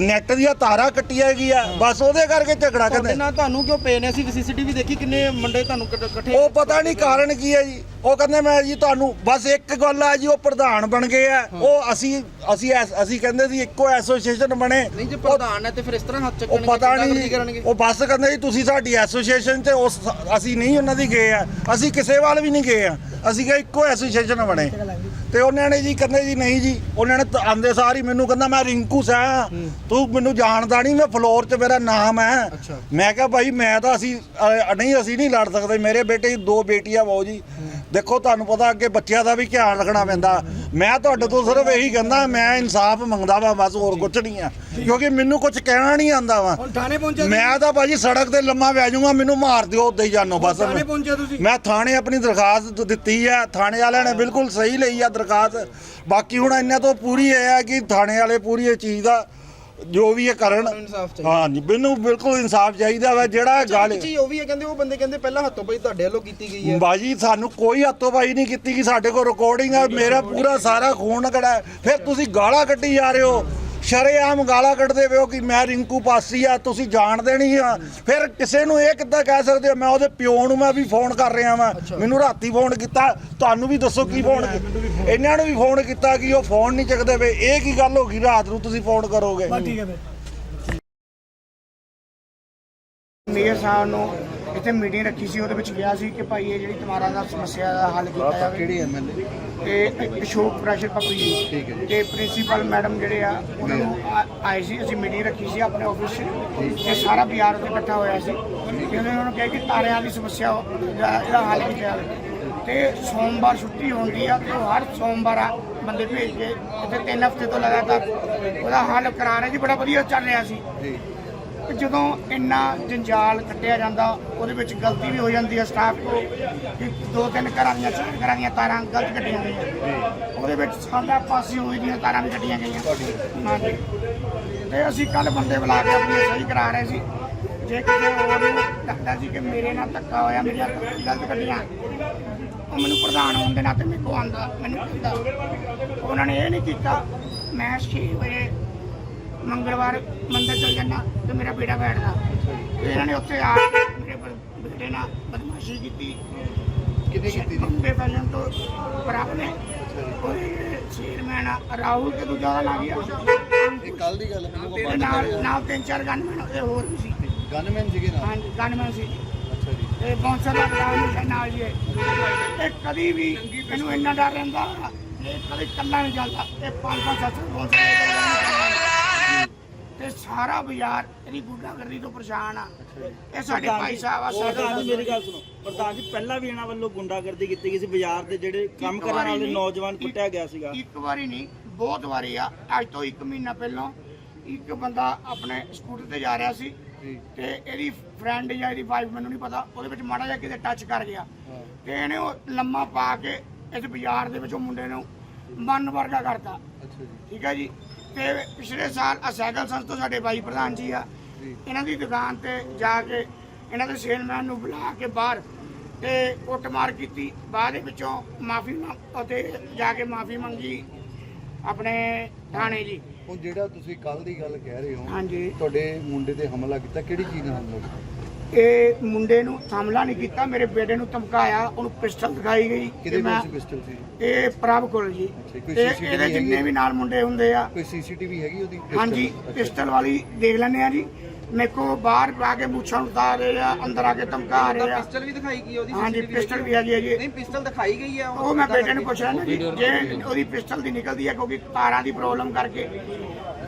ਨੈਟ ਦੀਆਂ ਤਾਰਾਂ ਕੱਟੀਆਂ ਗਈਆਂ। ਬਸ ਉਹਦੇ ਕਰਕੇ ਝਗੜਾ ਕਰਦੇ ਨਾਲ ਤੁਹਾਨੂੰ ਕਿਉਂ ਪਏ ਨੇ ਅਸੀਂ ਸੀਸੀਟੀਵੀ ਦੇਖੀ ਕਿੰਨੇ ਮੁੰਡੇ ਤੁਹਾਨੂੰ ਇਕੱਠ- ਉਹ ਪਤਾ ਨਹੀਂ ਕਾਰਨ ਕੀ ਹੈ ਜੀ। ਉਹ ਕਹਿੰਦੇ ਮੈਂ ਜੀ ਤੁਹਾਨੂੰ ਬਸ ਇੱਕ ਗੱਲ ਆ ਜੀ ਉਹ ਪ੍ਰਧਾਨ ਬਣ ਗਏ ਆ। ਉਹ ਅਸੀਂ ਅਸੀਂ ਅਸੀਂ ਕਹਿੰਦੇ ਸੀ ਇੱਕੋ ਐਸੋਸੀਏਸ਼ਨ ਬਣੇ। ਨਹੀਂ ਜੇ ਉਹ- ਪ੍ਰਧਾਨ ਹੈ ਤੇ ਫਿਰ ਇਸ ਤਰ੍ਹਾਂ ਹੱਥ ਉਹ ਚੱਕਣਗੇ ਪਤਾ ਗੁੰਡਾਗਰਦੀ ਨਹੀਂ ਉਹ ਬਸ ਕਹਿੰਦੇ ਜੀ ਤੁਸੀਂ ਸਾਡੀ ਐਸੋਸੀਏਸ਼ਨ ਤੇ ਉਸ ਅਸੀਂ ਨਹੀਂ ਉਹਨਾਂ ਦੀ ਗਏ ਆ। ਅਸੀਂ ਕਿਸੇ ਵੱਲ ਵੀ ਨਹੀਂ ਗਏ ਆ। ਅਸੀਂ ਕਿਹਾ ਇੱਕੋ ਐਸੋਸੀਏਸ਼ਨ ਬਣੇ। ਤੇ ਉਹਨਾਂ ਨੇ ਜੀ ਕਹਿੰਦੇ ਜੀ ਨਹੀਂ ਜੀ ਉਹਨਾਂ ਨੇ ਆਂਦੇ ਸਾਰ ਹੀ ਮੈਨੂੰ ਕਹਿੰਦਾ ਮੈਂ ਰਿੰਕੂ ਸਾਂ। ਤੂੰ ਮੈਨੂੰ ਜਾਣਦਾ ਨਹੀਂ ਮੈਂ ਫਲੋਰ 'ਚ ਮੇਰਾ ਨਾਮ ਹੈ। ਮੈਂ ਕਿਹਾ ਭਾਈ ਮੈਂ ਤਾਂ ਅਸੀਂ ਨਹੀਂ ਅਸੀਂ ਨਹੀਂ ਲੜ ਸਕਦੇ। ਮੇਰੇ ਬੇਟੇ ਦੀ ਬੇਟੀਆਂ ਬਾਊ ਜੀ। ਦੇਖੋ ਤੁਹਾਨੂੰ ਪਤਾ ਅੱਗੇ ਬੱਚਿਆਂ ਦਾ ਵੀ ਧਿਆਨ ਰੱਖਣਾ ਪੈਂਦਾ। ਮੈਂ ਤੁਹਾਡੇ ਤੋਂ ਸਿਰਫ ਇਹੀ ਕਹਿੰਦਾ ਮੈਂ ਇਨਸਾਫ ਮੰਗਦਾ ਵਾ ਬਸ ਹੋਰ ਕੁਝ ਨਹੀਂ ਆ। ਕਿਉਂਕਿ ਮੈਨੂੰ ਕੁਝ ਕਹਿਣਾ ਨਹੀਂ ਆਂਦਾ ਵਾ। ਮੈਂ ਤਾਂ ਭਾਜੀ ਸੜਕ ਤੇ ਲੰਮਾ ਪੈ ਜਾਊਂਗਾ ਮੈਨੂੰ ਮਾਰ ਦਿਓ ਉੱਦਾਂ ਹੀ ਜਾਨੋ ਬਸ। ਮੈਂ ਥਾਣੇ ਆਪਣੀ ਦਰਖਾਸਤ ਦਿੱਤੀ ਆ ਥਾਣੇ ਵਾਲਿਆਂ ਨੇ ਬਿਲਕੁਲ ਸਹੀ ਲਈ ਆ ਦਰਖਾਸਤ। ਬਾਕੀ ਹੁਣ ਇਹਨਾਂ ਤੋਂ ਪੂਰੀ ਇਹ ਆ ਕਿ ਥਾਣੇ ਵਾਲੇ ਪੂਰੀ ਇਹ ਚੀਜ਼ ਦਾ ਜੋ ਵੀ ਇਹ ਕਰਨ ਇਨਸਾਫ ਚਾਹੀਦਾ। ਹਾਂਜੀ ਮੈਨੂੰ ਬਿਲਕੁਲ ਇਨਸਾਫ ਚਾਹੀਦਾ ਵਾ ਜਿਹੜਾ ਗੱਲ ਚੀਜ਼ ਉਹ ਵੀ ਹੈ ਕਹਿੰਦੇ ਉਹ ਬੰਦੇ ਕਹਿੰਦੇ ਪਹਿਲਾਂ ਹੱਥੋਂ ਪਈ ਤੁਹਾਡੇ ਵੱਲੋਂ ਕੀਤੀ ਗਈ ਹੈ ਬਾਜੀ ਸਾਨੂੰ ਕੋਈ ਹੱਥੋਂ ਪਾਈ ਨਹੀਂ ਕੀਤੀ ਕਿ ਸਾਡੇ ਕੋਲ ਰਿਕਾਰਡਿੰਗ ਆ ਮੇਰਾ ਪੂਰਾ ਸਾਰਾ ਖੂਨ ਕੜਾ। ਫਿਰ ਤੁਸੀਂ ਗਾਲਾਂ ਕੱਢੀ ਜਾ ਰਹੇ ਹੋ ਸ਼ਰੇਆਮ ਗਾਲਾਂ ਕੱਢਦੇ ਹੋ ਕਿ ਮੈਂ ਰਿੰਕੂ ਪਾਸੀ ਆ ਤੁਸੀਂ ਜਾਣਦੇ ਨਹੀਂ ਆ। ਫਿਰ ਕਿਸੇ ਨੂੰ ਇਹ ਕਿੱਦਾਂ ਕਹਿ ਸਕਦੇ ਹੋ ਮੈਂ ਉਹਦੇ ਪਿਓ ਨੂੰ ਮੈਂ ਵੀ ਫੋਨ ਕਰ ਰਿਹਾ ਵਾਂ। ਮੈਨੂੰ ਰਾਤੀ ਫੋਨ ਕੀਤਾ ਤੁਹਾਨੂੰ ਵੀ ਦੱਸੋ ਕੀ ਫੋਨ ਇਹਨਾਂ ਨੂੰ ਵੀ ਫੋਨ ਕੀਤਾ ਕਿ ਉਹ ਫੋਨ ਨਹੀਂ ਚੱਕਦੇ ਪਏ। ਇਹ ਕੀ ਗੱਲ ਹੋ ਗਈ ਰਾਤ ਨੂੰ ਤੁਸੀਂ ਫੋਨ ਕਰੋਗੇ? ਮੇਅਰ ਸਾਹਿਬ ਨੂੰ ਇੱਥੇ ਮੀਟਿੰਗ ਰੱਖੀ ਸੀ ਉਹਦੇ ਵਿੱਚ ਗਿਆ ਸੀ ਕਿ ਭਾਈ ਇਹ ਜਿਹੜੀ ਤੁਹਾਡਾ ਦਾ ਸਮੱਸਿਆ ਦਾ ਹੱਲ ਕੀਤਾ ਜਾਵੇ। ਕਿਹੜੀ ਐਮਐਲਏ ਤੇ ਅਸ਼ੋਕ ਪ੍ਰੈਸ਼ਰ ਪੱਪੀ ਜੀ। ਠੀਕ ਹੈ ਤੇ ਪ੍ਰਿੰਸੀਪਲ ਮੈਡਮ ਜਿਹੜੇ ਆ ਉਹਨਾਂ ਨੂੰ ਆ- ਆਏ ਸੀ ਅਸੀਂ ਮੀਟਿੰਗ ਰੱਖੀ ਸੀ ਆਪਣੇ ਆਫਿਸ 'ਚ। ਤੇ ਸਾਰਾ ਬਿਆਰ ਉੱਤੇ ਇਕੱਠਾ ਹੋਇਆ ਸੀ। ਤੇ ਉਹਨਾਂ ਨੂੰ ਕਿਹਾ ਕਿ ਤਾਰਿਆਂ ਦੀ ਸਮੱਸਿਆ ਦਾ ਇਹਦਾ ਹੱਲ ਕੀਤਾ ਜਾਵੇ। ਤੇ ਸੋਮਵਾਰ ਛੁੱਟੀ ਹੁੰਦੀ ਆ ਤੇ ਉਹ ਹਰ ਸੋਮਵਾਰ ਆ ਬੰਦੇ ਭੇਜ ਕੇ ਇੱਥੇ ਤਿੰਨ ਹਫ਼ਤੇ ਤੋਂ ਲਗਾਤਾਰ ਉਹਦਾ ਹੱਲ ਕਰਾ ਰਹੇ ਜੀ ਬੜਾ ਵਧੀਆ ਚੱਲ ਰਿਹਾ ਸੀ। ਤੇ ਜਦੋਂ ਇੰਨਾ ਜੰਜਾਲ ਕੱਟਿਆ ਜਾਂਦਾ, ਉਹਦੇ ਵਿੱਚ ਗਲਤੀ ਵੀ ਹੋ ਜਾਂਦੀ ਹੈ ਸਟਾਫ ਕੋ ਕਿ ਦੋ ਤਿੰਨ ਘਰਾਂ ਦੀਆਂ, ਚਾਰ ਘਰਾਂ ਦੀਆਂ ਤਾਰਾਂ ਗਲਤ ਕੱਟੀਆਂ ਗਈਆਂ। ਉਹਦੇ ਵਿੱਚ ਸਾਡਾ ਪਾਸੇ ਹੋਈ ਦੀਆਂ ਤਾਰਾਂ ਵੀ ਕੱਟੀਆਂ ਗਈਆਂ। ਹਾਂਜੀ। ਤੇ ਅਸੀਂ ਕੱਲ ਬੰਦੇ ਬੁਲਾ ਕੇ ਆਪਣੀ ਸਹੀ ਕਰਾ ਰਹੇ ਸੀ। ਜੇ ਕਿਸੇ ਹੋਰ ਲੱਗਦਾ ਸੀ ਕਿ ਮੇਰੇ ਨਾਲ ਧੱਕਾ ਹੋਇਆ ਮੇਰੀਆਂ ਗਲਤ ਕੱਟੀਆਂ ਉਹ ਮੈਨੂੰ ਪ੍ਰਧਾਨ ਹੋਣ ਦੇ ਨਾਤੇ ਮੇਰੇ ਕੋ ਆਂਦਾ ਮੈਨੂੰ ਕਹਿੰਦਾ। ਉਹਨਾਂ ਨੇ ਇਹ ਨਹੀਂ ਕੀਤਾ, ਮੈਂ 6 ਵਜੇ ਮੰਗਲਵਾਰ ਮੰਦਰ ਚਲ ਜਾਣਾ ਤੇ ਮੇਰਾ ਬੇਟਾ ਬੈਠਦਾ। ਤੇ ਇਹਨਾਂ ਨੇ ਉੱਥੇ ਆ ਕੇ ਮੇਰੇ ਬੇਟੇ ਨਾਲ ਬਦਮਾਸ਼ੀ ਕੀਤੀ। ਕਿਤੇ ਕੀਤੀ ਬੰਬੇ ਫੈਸ਼ਨ ਤੋਂ ਪ੍ਰਾਪ ਨੇ। ਚੇਅਰਮੈਨ ਰਾਹੁਲ ਤੇ ਦੂਜਾ ਦਾ ਨਾਮ ਗਿਆ ਇਹ ਕੱਲ ਦੀ ਗੱਲ ਮੈਨੂੰ ਨਾਲ ਨਾਲ ਤਿੰਨ ਚਾਰ ਗਨਮੈਨ ਉਹਦੇ ਹੋਰ ਵੀ ਸੀ। ਗਨਮੈਨ ਸੀਗੇ ਨਾਲ? ਹਾਂਜੀ ਗਨਮੈਨ ਸੀ। ਅੱਛਾ ਜੀ। ਤੇ ਬੌਂਸਰ ਦਾ ਨਾਮ ਵੀ ਨਾਲ ਜੀ। ਤੇ ਕਦੀ ਵੀ ਮੈਨੂੰ ਇੰਨਾ ਡਰ ਰਹਿੰਦਾ ਇਹ ਕਦੇ ਕੱਲਾ ਨਹੀਂ ਚੱਲਦਾ। ਇਹ ਪੰਜ ਪੰਜ ਸੱਤ ਸੱਤ ਸਕਦੇ ਤੇ ਸਾਰਾ ਬਾਜ਼ਾਰ ਇਹਦੀ ਗੁੰਡਾਗਰਦੀ ਤੋਂ ਪਰੇਸ਼ਾਨ ਆ। ਇਹ ਸਾਡੇ ਭਾਈ ਸਾਹਿਬ ਆ ਪ੍ਰਧਾਨ ਜੀ ਮੇਰੀ ਗੱਲ ਸੁਣੋ। ਪ੍ਰਧਾਨ ਜੀ ਪਹਿਲਾਂ ਵੀ ਇਹਨਾਂ ਵੱਲੋਂ ਗੁੰਡਾਗਰਦੀ ਕੀਤੀ ਗਈ ਸੀ। ਬਾਜ਼ਾਰ ਦੇ ਜਿਹੜੇ ਕੰਮ ਕਰਨ ਵਾਲੇ ਨੌਜਵਾਨ ਕੁੱਟਿਆ ਗਿਆ ਸੀਗਾ। ਇੱਕ ਵਾਰੀ ਨਹੀਂ ਬਹੁਤ ਵਾਰੀ ਆ। ਅੱਜ ਤੋਂ 1 ਮਹੀਨਾ ਪਹਿਲਾਂ ਇੱਕ ਬੰਦਾ ਆਪਣੇ ਸਕੂਟਰ ਤੇ ਜਾ ਰਿਹਾ ਸੀ ਤੇ ਇਹਦੀ ਫਰੈਂਡ ਜਾਂ ਇਹਦੀ ਵਾਈਫ ਮੈਨੂੰ ਨਹੀਂ ਪਤਾ ਉਹਦੇ ਵਿੱਚ ਮਾੜਾ ਜਿਹਾ ਕਿਤੇ ਟੱਚ ਕਰ ਗਿਆ। ਤੇ ਇਹਨੇ ਉਹ ਲੰਮਾ ਪਾ ਕੇ ਇਸ ਬਾਜ਼ਾਰ ਦੇ ਵਿੱਚੋਂ ਮੁੰਡੇ ਨੂੰ ਮਨ ਵਰਗਾ ਕਰਤਾ। ਠੀਕ ਹੈ ਜੀ। ਤੇ ਪਿਛਲੇ ਸਾਲ ਆ ਸਾਈਕਲ ਸੰਸ ਤੋਂ ਸਾਡੇ ਭਾਈ ਪ੍ਰਧਾਨ ਜੀ ਆ ਇਹਨਾਂ ਦੀ ਦੁਕਾਨ ਤੇ ਜਾ ਕੇ ਇਹਨਾਂ ਦੇ ਸੇਲਮੈਨ ਨੂੰ ਬੁਲਾ ਕੇ ਬਾਹਰ ਤੇ ਕੁੱਟਮਾਰ ਕੀਤੀ। ਬਾਅਦ ਵਿੱਚੋਂ ਮਾਫੀ ਅਤੇ ਜਾ ਕੇ ਮਾਫੀ ਮੰਗੀ ਆਪਣੇ ਥਾਣੇ ਜੀ। ਹੁਣ ਜਿਹੜਾ ਤੁਸੀਂ ਕੱਲ ਦੀ ਗੱਲ ਕਹਿ ਰਹੇ ਹੋ ਹਾਂਜੀ। ਤੁਹਾਡੇ ਮੁੰਡੇ ਤੇ ਹਮਲਾ ਕੀਤਾ ਕਿਹੜੀ ਚੀਜ਼ ਨਾਲ ਹਮਲਾ ਕੀਤਾ? ਇਹ ਮੁੰਡੇ ਨੂੰ ਹਮਲਾ ਨਹੀਂ ਕੀਤਾ ਮੇਰੇ ਬੇਟੇ ਨੂੰ ਧਮਕਾਇਆ ਉਹਨੂੰ ਪਿਸਟਲ ਦਿਖਾਈ ਗਈ ਕਿਹਦੇ ਮੈਂ ਸੀ ਪਿਸਟਲ ਸੀ? ਇਹ ਪ੍ਰਭ ਕੋਲ ਜੀ। ਅੱਛਾ, ਕੋਈ ਤੇ CCTV ਇਹਦੇ ਜਿੰਨੇ? ਵੀ ਨਾਲ ਮੁੰਡੇ ਹੁੰਦੇ ਆ। ਕੋਈ ਸੀਸੀਟੀਵੀ ਹੈਗੀ ਉਹਦੀ? pistol? ਹਾਂਜੀ ਅੱਛਾ। ਪਿਸਟਲ ਵਾਲੀ ਦੇਖ ਲੈਂਦੇ ਆ ਜੀ। ਮੇਰੇ ਕੋ ਬਾਹਰ ਆ ਕੇ ਮੁੱਛਾਂ ਉਤਾਰ ਰਹੇ ਆ ਅੰਦਰ ਆ ਕੇ ਧਮਕਾ ਰਹੇ ਆ। ਪਿਸਟਲ ਵੀ ਦਿਖਾਈ ਗਈ ਉਹਦੀ ਹਾਂਜੀ ਪਿਸਟਲ ਵੀ ਹੈਗੀ ਹੈ ਜੀ। ਨਹੀਂ ਪਿਸਟਲ ਦਿਖਾਈ ਗਈ ਆ ਉਹ ਮੈਂ ਬੇਟੇ ਨੂੰ ਪੁੱਛ ਰਿਹਾ ਨਾ ਜੀ ਜੇ ਉਹਦੀ ਪਿਸਟਲ ਦੀ ਨਿਕਲਦੀ ਹੈ ਕਿਉਂਕਿ ਤਾਰਾਂ ਦੀ ਪ੍ਰੋਬਲਮ ਕਰਕੇ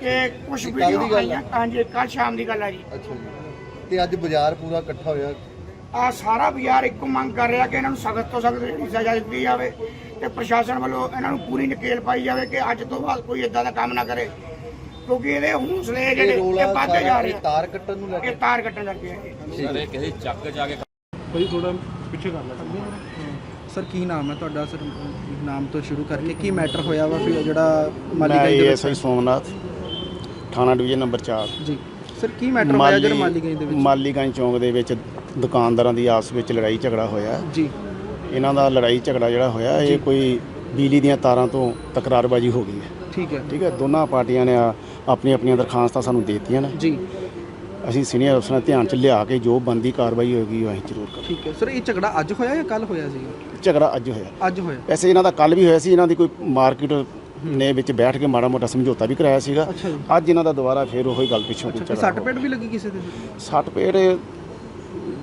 ਕਿ ਕੁਝ ਵੀਡੀਓ ਆਈਆਂ ਹਾਂਜੀ ਕੱਲ ਸ਼ਾਮ ਦੀ ਗੱਲ ਹੈ ਜੀ। ਅੱਛਾ ਜੀ। ਤੇ ਅੱਜ ਬਾਜ਼ਾਰ ਪੂਰਾ ਇਕੱਠਾ ਹੋਇਆ। ਆ ਸਾਰਾ ਬਾਜ਼ਾਰ ਇੱਕੋ ਮੰਗ ਕਰ ਰਿਹਾ ਕਿ ਇਹਨਾਂ ਨੂੰ ਸਖਤ ਤੋਂ ਸਖਤ ਜਿਹੜੀ ਸਜ਼ਾ ਦਿੱਤੀ ਜਾਵੇ ਤੇ ਪ੍ਰਸ਼ਾਸਨ ਵੱਲੋਂ ਇਹਨਾਂ ਨੂੰ ਪੂਰੀ ਨਕੇਲ ਪਾਈ ਜਾਵੇ ਕਿ ਅੱਜ ਤੋਂ ਬਾਅਦ ਕੋਈ ਇਦਾਂ ਦਾ ਕੰਮ ਨਾ ਕਰੇ। ਕਿਉਂਕਿ ਇਹਦੇ ਹੌਸਲੇ ਜਿਹੜੇ ਇਹ ਵੱਧਦੇ ਜਾ ਸਾਰਾ ਰਹੇ। ਤਾਰ ਕੱਟਣ ਨੂੰ ਲੈ ਇਹ ਕੇ ਤਾਰ ਕੱਟਣ ਲੱਗੇ ਆ ਜੀ ਭਾਈ ਥੋੜਾ ਪਿੱਛੇ ਕਰ ਲੈ। ਸਰ ਕੀ ਨਾਮ ਹੈ ਤੁਹਾਡਾ? ਸਰ ਨਾਮ ਤੋਂ ਸ਼ੁਰੂ ਕਰਕੇ ਕੀ ਮੈਟਰ ਹੋਇਆ ਵਾ ਫਿਰ ਜਿਹੜਾ ਮੈਂ ਮਾਲੀਗੰਜ ਦੇ ਐਸਆਈ ਸੋਮਨਾਥ ਥਾਣਾ ਡਿਵੀਜ਼ਨ ਨੰਬਰ 4 ਜੀ। ਸਰ ਕੀ ਮੈਟਰ ਹੋਇਆ ਜਿਹੜਾ ਮਾਲੀਗੰਜ ਦੇ ਵਿੱਚ? ਮਾਲੀਗੰਜ ਚੌਂਕ ਦੇ ਵਿੱਚ ਦੁਕਾਨਦਾਰਾਂ ਦੀ ਆਪਸ ਵਿੱਚ ਲੜਾਈ ਝਗੜਾ ਹੋਇਆ। ਜੀ। ਇਹਨਾਂ ਦਾ ਲੜਾਈ ਝਗੜਾ ਜਿਹੜਾ ਹੋਇਆ ਇਹ ਕੋਈ ਬਿਜਲੀ ਦੀਆਂ ਤਾਰਾਂ ਤੋਂ ਤਕਰਾਰਬਾਜ਼ੀ ਹੋ ਗਈ ਹੈ। ਠੀਕ ਹੈ। ਠੀਕ ਹੈ ਦੋਨਾਂ ਪਾਰਟੀਆਂ ਨੇ ਆ- ਆਪਣੀਆਂ ਦਰਖਾਸਤਾਂ ਸਾਨੂੰ ਦੇ ਦਿੱਤੀਆਂ ਨੇ। ਜੀ। ਅਸੀਂ ਸੀਨੀਅਰ ਅਫਸਰਾਂ ਧਿਆਨ 'ਚ ਲਿਆ ਕੇ ਜੋ ਬੰਦੀ ਕਾਰਵਾਈ ਹੋਏਗੀ ਉਹ ਅਸੀਂ ਜ਼ਰੂਰ ਕਰਾਂਗੇ। ਠੀਕ ਹੈ। ਸਰ ਇਹ ਝਗੜਾ ਅੱਜ ਹੋਇਆ ਜਾਂ ਕੱਲ ਹੋਇਆ ਸੀ? ਝਗੜਾ ਅੱਜ ਹੋਇਆ। ਅੱਜ ਹੋਇਆ। ਵੈਸੇ ਇਹਨਾਂ ਦਾ ਕੱਲ ਵੀ ਹੋਇਆ ਸੀ ਇਹਨਾਂ ਦੀ ਕੋਈ ਮਾਰਕੀਟ ਨੇ ਵਿੱਚ ਬੈਠ ਕੇ ਮਾੜਾ ਮੋਟਾ ਸਮਝੌਤਾ ਵੀ ਕਰਾਇਆ ਸੀਗਾ। ਅੱਜ ਇਹਨਾਂ ਦਾ ਦੁਬਾਰਾ ਫੇਰ ਉਹੀ ਗੱਲ ਪਿੱਛੋਂ ਕੋਈ ਸੱਟ ਪੇਟ ਵੀ ਲੱਗੀ ਕਿਸੇ ਦੇ? ਸੱਟ ਪੇਟ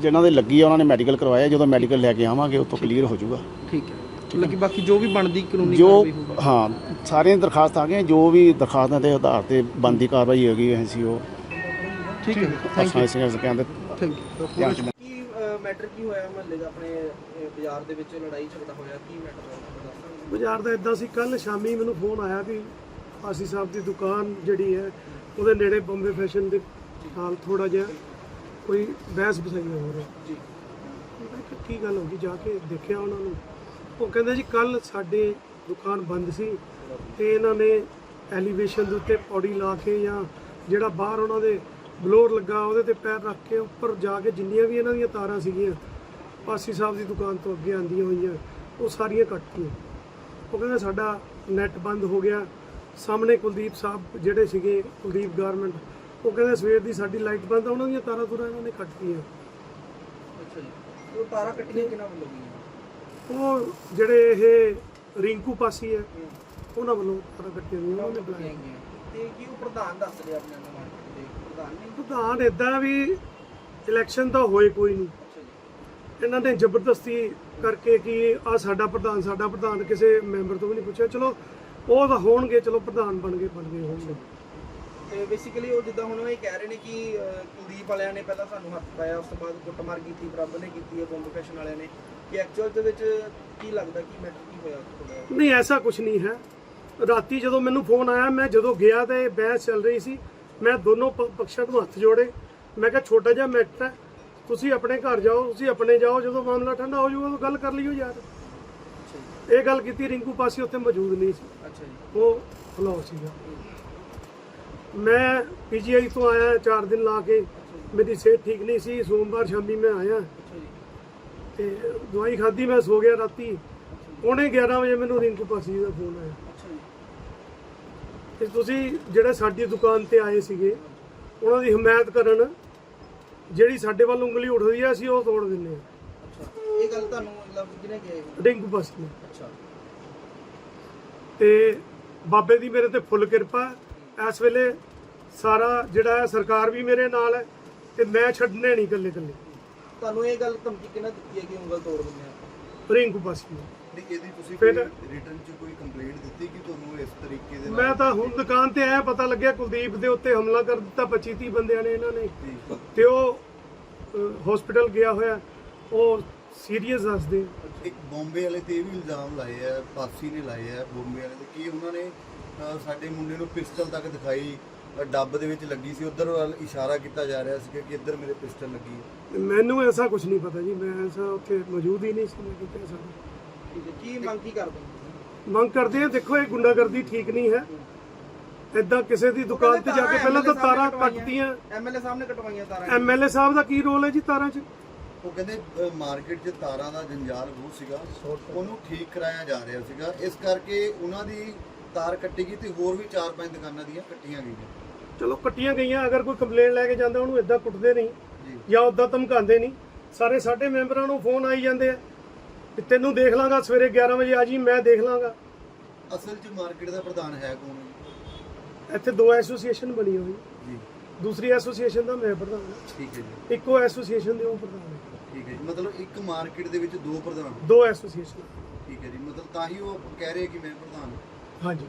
ਜਿਨ੍ਹਾਂ ਦੇ ਲੱਗੀ ਆ ਉਹਨਾਂ ਨੇ ਮੈਡੀਕਲ ਕਰਵਾਇਆ। ਜਦੋਂ ਮੈਡੀਕਲ ਲੈ ਕੇ ਆਵਾਂਗੇ ਉਹ ਤੋਂ ਕਲੀਅਰ ਹੋ ਜਾਊਗਾ। ਠੀਕ ਹੈ। ਲੱਗੀ ਬਾਕੀ ਜੋ ਵੀ ਬਣਦੀ ਕਾਨੂੰਨੀ ਕਾਰਵਾਈ ਹੋਊਗੀ। ਹਾਂ ਸਾਰੀਆਂ ਦਰਖਾਸਤਾਂ ਆ ਗਈਆਂ। ਜੋ ਵੀ ਦਰਖਾਸਤਾਂ ਦੇ ਆਧਾਰ ਤੇ ਬੰਦੀ ਕਾਰਵਾਈ ਹੋਗੀ ਅਸੀਂ ਉਹ ਠੀਕ ਹੈ। ਥੈਂਕ ਅਸਾਂ ਇਸੇ ਕਹਿੰਦੇ ਥੈਂਕ ਯੂ ਕੀ ਮੈਟਰ ਕੀ ਹੋਇਆ ਮਹੱਲੇ ਦਾ ਆਪਣੇ ਬਾਜ਼ਾਰ ਦੇ ਵਿੱਚ ਲੜਾਈ ਝਗੜਾ ਹੋਇਆ? ਕੀ ਮੈਟਰ ਹੋਇਆ? ਬਾਜ਼ਾਰ ਦਾ ਇਦਾਂ ਸੀ ਕੱਲ ਸ਼ਾਮੀ ਮੈਨੂੰ ਫੋਨ ਆਇਆ ਵੀ ਆਸੀ ਸਾਹਿਬ ਦੀ ਦੁਕਾਨ ਜਿਹੜੀ ਹੈ ਉਹਦੇ ਨੇੜੇ ਬੰਬੇ ਫੈਸ਼ਨ ਦੇ ਨਾਲ ਥੋੜਾ ਜਿਹਾ ਕੋਈ ਬਹਿਸ ਬਸਾਈਆਂ ਹੋ ਰਹੀ ਜੀ। ਮੈਂ ਕਿਹਾ ਕੀ ਗੱਲ ਹੋ ਗਈ? ਜਾ ਕੇ ਦੇਖਿਆ ਉਹਨਾਂ ਨੂੰ। ਉਹ ਕਹਿੰਦੇ ਜੀ ਕੱਲ ਸਾਡੇ ਦੁਕਾਨ ਬੰਦ ਸੀ ਤੇ ਇਹਨਾਂ ਨੇ ਐਲੀਵੇਸ਼ਨ ਦੇ ਉੱਤੇ ਪੌੜੀ ਲਾ ਕੇ ਜਾਂ ਜਿਹੜਾ ਬਾਹਰ ਉਹਨਾਂ ਦੇ ਬਲੋਰ ਲੱਗਾ ਉਹਦੇ ਤੇ ਪੈਰ ਰੱਖ ਕੇ ਉੱਪਰ ਜਾ ਕੇ ਜਿੰਨੀਆਂ ਵੀ ਇਹਨਾਂ ਦੀਆਂ ਤਾਰਾਂ ਸੀਗੀਆਂ ਪਾਸੀ ਸਾਹਿਬ ਦੀ ਦੁਕਾਨ ਤੋਂ ਅੱਗੇ ਆਂਦੀਆਂ ਹੋਈਆਂ ਉਹ ਸਾਰੀਆਂ ਕੱਟਤੀਆਂ ਉਹ ਕਹਿੰਦੇ ਸਾਡਾ ਨੈਟ ਬੰਦ ਹੋ ਗਿਆ। ਸਾਹਮਣੇ ਕੁਲਦੀਪ ਸਾਹਿਬ ਜਿਹੜੇ ਸੀਗੇ ਕੁਲਦੀਪ ਗਾਰਮੈਂਟ ਉਹ ਕਹਿੰਦੇ ਸਵੇਰ ਦੀ ਸਾਡੀ ਲਾਈਟ ਬੰਦ ਆ ਉਹਨਾਂ ਦੀਆਂ ਤਾਰਾਂ ਤੁਰਾਂ ਇਹਨਾਂ ਨੇ ਕੱਟਤੀਆਂ ਅੱਛਾ ਜੀ। ਉਹ ਤਾਰਾ ਕੱਟੀਆਂ ਕਿਹਨਾਂ ਵੱਲੋਂ ਗਈਆਂ? ਉਹ ਜਿਹੜੇ ਇਹ ਰਿੰਕੂ ਪਾਸੀ ਹੈ ਉਹਨਾਂ ਵੱਲੋਂ ਤਾਰਾਂ ਕੱਟੀਆਂ ਗਈਆਂ ਉਹਨਾਂ ਨੇ ਬੁਲਾਇਆ ਤੇ ਕੀ ਉਹ ਪ੍ਰਧਾਨ ਦੱਸ ਰਿਹਾ ਆਪਣੇ ਨੂੰ ਪ੍ਰਧਾਨ ਨੇ ਪ੍ਰਧਾਨ ਇਦਾਂ ਵੀ ਇਲੈਕਸ਼ਨ ਤਾਂ ਹੋਏ ਕੋਈ ਨਹੀਂ। ਇਹਨਾਂ ਨੇ ਜ਼ਬਰਦਸਤੀ ਕਰਕੇ ਕਿ ਆ ਸਾਡਾ ਪ੍ਰਧਾਨ ਸਾਡਾ ਪ੍ਰਧਾਨ ਕਿਸੇ ਮੈਂਬਰ ਤੋਂ ਵੀ ਨਹੀਂ ਪੁੱਛਿਆ। ਚਲੋ ਉਹ ਤਾਂ ਹੋਣਗੇ ਚਲੋ ਪ੍ਰਧਾਨ ਬਣ ਗਏ ਬਣ ਗਏ ਹੋਣਗੇ। ਤੇ ਬੇਸਿਕਲੀ ਉਹ ਜਿੱਦਾਂ ਹੁਣ ਉਹ ਇਹ ਕਹਿ ਰਹੇ ਨੇ ਕਿ ਕੁਲਦੀਪ ਵਾਲਿਆਂ ਨੇ ਪਹਿਲਾਂ ਸਾਨੂੰ ਹੱਥ ਪਾਇਆ ਉਸ ਤੋਂ ਬਾਅਦ ਕੁੱਟਮਾਰ ਕੀਤੀ ਪ੍ਰਭ ਨੇ ਕੀਤੀ ਹੈ ਬੰਬ ਫੈਸ਼ਨ ਵਾਲਿਆਂ ਨੇ। ਕਿ ਐਕਚੁਅਲ ਦੇ ਵਿੱਚ ਕੀ ਲੱਗਦਾ ਕੀ ਮੈਟਰ ਕੀ ਹੋਇਆ ਨਹੀਂ ਐਸਾ ਕੁਝ ਨਹੀਂ ਹੈ। ਰਾਤੀ ਜਦੋਂ ਮੈਨੂੰ ਫੋਨ ਆਇਆ ਮੈਂ ਜਦੋਂ ਗਿਆ ਤੇ ਬਹਿਸ ਚੱਲ ਰਹੀ ਸੀ ਮੈਂ ਦੋਨੋਂ ਪੱਖਾਂ ਨੂੰ ਹੱਥ ਜੋੜੇ। ਮੈਂ ਕਿਹਾ ਛੋਟਾ ਜਿਹਾ ਮੈਟਰ ਹੈ। ਤੁਸੀਂ ਆਪਣੇ ਘਰ ਜਾਓ ਤੁਸੀਂ ਆਪਣੇ ਜਾਓ ਜਦੋਂ ਮਾਮਲਾ ਠੰਡਾ ਹੋ ਜਾਊਗਾ ਉਦੋਂ ਗੱਲ ਕਰ ਲਿਓ ਯਾਰ। ਇਹ ਗੱਲ ਕੀਤੀ ਰਿੰਕੂ ਪਾਸੀ ਉੱਥੇ ਮੌਜੂਦ ਨਹੀਂ ਸੀ। ਅੱਛਾ ਜੀ। ਉਹ ਫਲੋ ਸੀਗਾ। ਮੈਂ ਪੀਜੀਆਈ ਤੋਂ ਆਇਆ 4 ਦਿਨ ਲਾ ਕੇ। ਮੇਰੀ ਸਿਹਤ ਠੀਕ ਨਹੀਂ ਸੀ ਸੋਮਵਾਰ ਸ਼ਾਮੀ ਮੈਂ ਆਇਆ। ਤੇ ਦਵਾਈ ਖਾਧੀ ਮੈਂ ਸੋ ਗਿਆ ਰਾਤੀ। ਪੌਣੇ 11 ਵਜੇ ਮੈਨੂੰ ਰਿੰਕੂ ਪਾਸੀ ਦਾ ਫੋਨ ਆਇਆ। ਤੇ ਤੁਸੀਂ ਜਿਹੜੇ ਸਾਡੀ ਦੁਕਾਨ ਤੇ ਆਏ ਸੀਗੇ ਉਹਨਾਂ ਦੀ ਹਮਾਇਤ ਕਰਨ ਜਿਹੜੀ ਸਾਡੇ ਵੱਲ ਉਂਗਲੀ ਉੱਠਦੀ ਹੈ ਅਸੀਂ ਉਹ ਤੋੜ ਦਿੰਨੇ ਆ। ਅੱਛਾ। ਇਹ ਗੱਲ ਤੁਹਾਨੂੰ ਲਫ਼ਜ਼ ਕਿਹਨੇ ਕਿਹਾ ਇਹ? ਰਿੰਕੂ ਪਾਸੀ ਨੇ ਅੱਛਾ। ਤੇ ਬਾਬੇ ਦੀ ਮੇਰੇ ਤੇ ਫੁੱਲ ਕਿਰਪਾ। ਹੈ। ਇਸ ਵੇਲੇ ਸਾਰਾ ਜਿਹੜਾ ਹੈ ਸਰਕਾਰ ਵੀ ਮੇਰੇ ਨਾਲ ਹੈ ਤੇ ਮੈਂ ਛੱਡਨੇ ਨਹੀਂ ਇਕੱਲੇ ਇਕੱਲੇ ਤੁਹਾਨੂੰ ਇਹ ਗੱਲ ਧਮਕੀ ਕਿਹਨੇ ਦਿੱਤੀ ਹੈ ਕਿ ਉਂਗਲ ਤੋੜ ਦਿੰਦੇ ਆ? ਰਿੰਕੂ ਬਸੀ ਨਹੀਂ ਇਹਦੀ ਤੁਸੀਂ ਫਿਰ- ਰਿਟਰਨ 'ਚ ਕੋਈ ਕੰਪਲੇਂਟ ਦਿੱਤੀ ਕਿ ਤੁਹਾਨੂੰ ਇਸ ਤਰੀਕੇ ਦੇ ਮੈਂ ਤਾਂ ਹੁਣ ਦੁਕਾਨ ਤੇ ਆਇਆ ਪਤਾ ਲੱਗਿਆ ਕੁਲਦੀਪ ਦੇ ਉੱਤੇ ਹਮਲਾ ਕਰ ਦਿੱਤਾ 25 30 ਬੰਦਿਆਂ ਨੇ ਇਹਨਾਂ ਨੇ। ਜੀ। ਤੇ ਉਹ ਹਸਪੀਟਲ ਗਿਆ ਹੋਇਆ। ਉਹ ਸੀਰੀਅਸ ਦੱਸਦੇ ਇੱਕ ਬੰਬੇ ਵਾਲੇ ਤੇ ਇਹ ਵੀ ਇਲਜ਼ਾਮ ਲਾਏ ਆ ਪਾਸੀ ਨੇ ਲਾਏ ਆ ਬੰਬੇ ਵਾਲੇ ਤੇ ਕੀ ਉਹਨਾਂ ਨੇ ਅ, ਸਾਡੇ ਮੁੰਡੇ ਨੂੰ ਪਿਸਟਲ ਤੱਕ ਦਿਖਾਈ ਅ, ਡੱਬ ਦੇ ਵਿੱਚ ਲੱਗੀ ਸੀ। ਉਧਰ ਵੱਲ ਇਸ਼ਾਰਾ ਕੀਤਾ ਜਾ ਰਿਹਾ ਸੀ ਕਿ ਇੱਧਰ ਮੇਰੇ ਪਿਸਟਲ ਲੱਗੀ ਹੈ। ਮੈਨੂੰ ਐਸਾ ਕੁਝ ਨਹੀਂ ਪਤਾ ਜੀ ਮੈਂ ਐਸਾ ਉੱਥੇ ਮੌਜੂਦ ਹੀ ਨਹੀਂ ਸੀ ਮੈਂ ਕਿਤੇ ਐਸਾ ਕੀ ਮੰਗ ਕੀ ਕਰਦੇ ਹੋ? ਮੰਗ ਕਰਦੇ ਆ ਦੇਖੋ ਇਹ ਗੁੰਡਾਗਰਦੀ ਠੀਕ ਨਹੀਂ ਹੈ। ਇਦਾਂ ਕਿਸੇ ਦੀ ਦੁਕਾਨ ਤੇ ਜਾ ਕੇ ਪਹਿਲਾਂ ਤਾਂ ਤਾਰਾਂ ਕੱਟਦੀਆਂ ਐਮਐਲਏ ਸਾਹਿਬ ਨੇ ਕਟਵਾਈਆਂ ਤਾਰਾਂ। ਐਮਐਲਏ ਸਾਹਿਬ ਦਾ ਕੀ ਰੋਲ ਹੈ ਜੀ ਤਾਰਾਂ 'ਚ? ਉਹ ਕਹਿੰਦੇ ਮਾਰਕੀਟ 'ਚ ਤਾਰਾਂ ਦਾ ਜੰਜਾਲ ਬਹੁਤ ਸੀਗਾ। ਉਹਨੂੰ ਠੀਕ ਕਰਾਇਆ ਜਾ ਰਿਹਾ ਸੀਗਾ। ਇਸ ਕਰਕੇ ਉਹਨਾਂ ਦੀ ਤਾਰ ਕੱਟੀ ਗਈ ਤੇ ਹੋਰ ਵੀ 4-5 ਦੁਕਾਨਾਂ ਦੀਆਂ ਕੱਟੀਆਂ ਗਈਆਂ। ਚਲੋ ਕੱਟੀਆਂ ਗਈਆਂ। ਅਗਰ ਕੋਈ ਕੰਪਲੇਂਟ ਲੈ ਕੇ ਜਾਂਦਾ ਉਹਨੂੰ ਇਦਾਂ ਕੁੱਟਦੇ ਨਹੀਂ ਜੀ। ਜਾਂ ਉਦਾਂ ਧਮਕਾਉਂਦੇ ਨਹੀਂ। ਸਾਰੇ ਸਾਡੇ ਮੈਂਬਰਾਂ ਨੂੰ ਫੋਨ ਆਈ ਜਾਂਦੇ ਆ। ਕਿ ਤੈਨੂੰ ਦੇਖ ਲਾਂਗਾ ਸਵੇਰੇ 11 ਵਜੇ ਆ ਜੀ ਮੈਂ ਦੇਖ ਲਾਂਗਾ। ਅਸਲ 'ਚ ਮਾਰਕੀਟ ਦਾ ਪ੍ਰਧਾਨ ਹੈ ਕੌਣ ਹੈ? ਇੱਥੇ ਦੋ ਐਸੋਸੀਏਸ਼ਨ ਬਣੀ ਹੋਈ। ਜੀ। ਦੂਸਰੀ ਐਸੋਸੀਏਸ਼ਨ ਦਾ ਮੈਂ ਪ੍ਰਧਾਨ ਹਾਂ। ਠੀਕ ਹੈ ਜੀ। ਇੱਕੋ ਐਸੋਸੀਏਸ਼ਨ ਦੇ ਉਹ ਪ੍ਰਧਾਨ ਹੈ ਠੀਕ ਹੈ ਜੀ। ਮਤਲਬ ਇੱਕ ਮਾਰਕੀਟ ਦੇ ਵਿੱਚ ਦੋ ਪ੍ਰਧਾਨ ਦੋ ਐਸੋਸੀਏਸ਼ਨ। ਠੀਕ ਹੈ ਜੀ। ਮਤਲਬ ਤਾਂ ਹੀ ਉਹ ਕਹਿ ਰਹੇ ਕਿ ਮੈਂ ਪ੍ਰਧਾਨ ਹਾਂ। ਹਾਂਜੀ।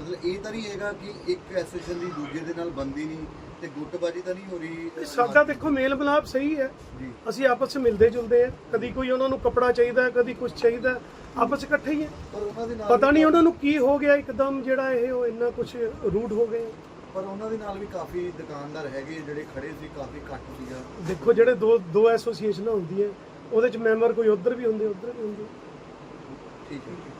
ਮਤਲਬ ਇਹ ਤਾਂ ਨਹੀਂ ਹੈਗਾ ਕਿ ਇੱਕ ਐਸੋਸੀਏਸ਼ਨ ਦੀ ਦੂਜੇ ਦੇ ਨਾਲ ਬੰਦੀ ਨਹੀਂ। ਤੇ ਗੁੱਟਬਾਜੀ ਤਾਂ ਨਹੀਂ ਹੋ ਰਹੀ? ਅ, ਸਾਡਾ ਦੇਖੋ ਮੇਲ ਮਿਲਾਪ ਸਹੀ ਹੈ। ਜੀ। ਅਸੀਂ ਆਪਸ ਵਿੱਚ ਮਿਲਦੇ ਜੁਲਦੇ ਆ ਕਦੀ ਕੋਈ ਉਹਨਾਂ ਨੂੰ ਕੱਪੜਾ ਚਾਹੀਦਾ ਕਦੀ ਕੁਝ ਚਾਹੀਦਾ। ਆਪਸ 'ਚ ਇਕੱਠੇ ਹੀ ਹੈ। ਪਰ ਉਹਨਾਂ ਦੇ ਨਾਲ ਪਤਾ ਨਹੀਂ ਉਹਨਾਂ ਨੂੰ ਕੀ ਹੋ ਗਿਆ ਇੱਕਦਮ ਜਿਹੜਾ ਇਹ ਉਹ ਇੰਨਾ ਕੁਝ ਰੂਡ ਹੋ ਗਏ। ਪਰ ਉਹਨਾਂ ਦੇ ਨਾਲ ਵੀ ਕਾਫੀ ਦੁਕਾਨਦਾਰ ਹੈਗੇ ਜਿਹੜੇ ਖੜੇ ਸੀ ਕਾਫੀ ਘੱਟ ਸੀਗਾ। ਦੇਖੋ ਜਿਹੜੇ ਦੋ ਦੋ ਐਸੋਸੀਏਸ਼ਨਾਂ ਹੁੰਦੀਆਂ ਉਹਦੇ ਚ ਮੈਂਬਰ ਕੋਈ ਉਧਰ ਵੀ ਹੁੰਦੇ ਉਧਰ ਵੀ ਹੁੰਦੇ। ਠੀਕ ਹੈ।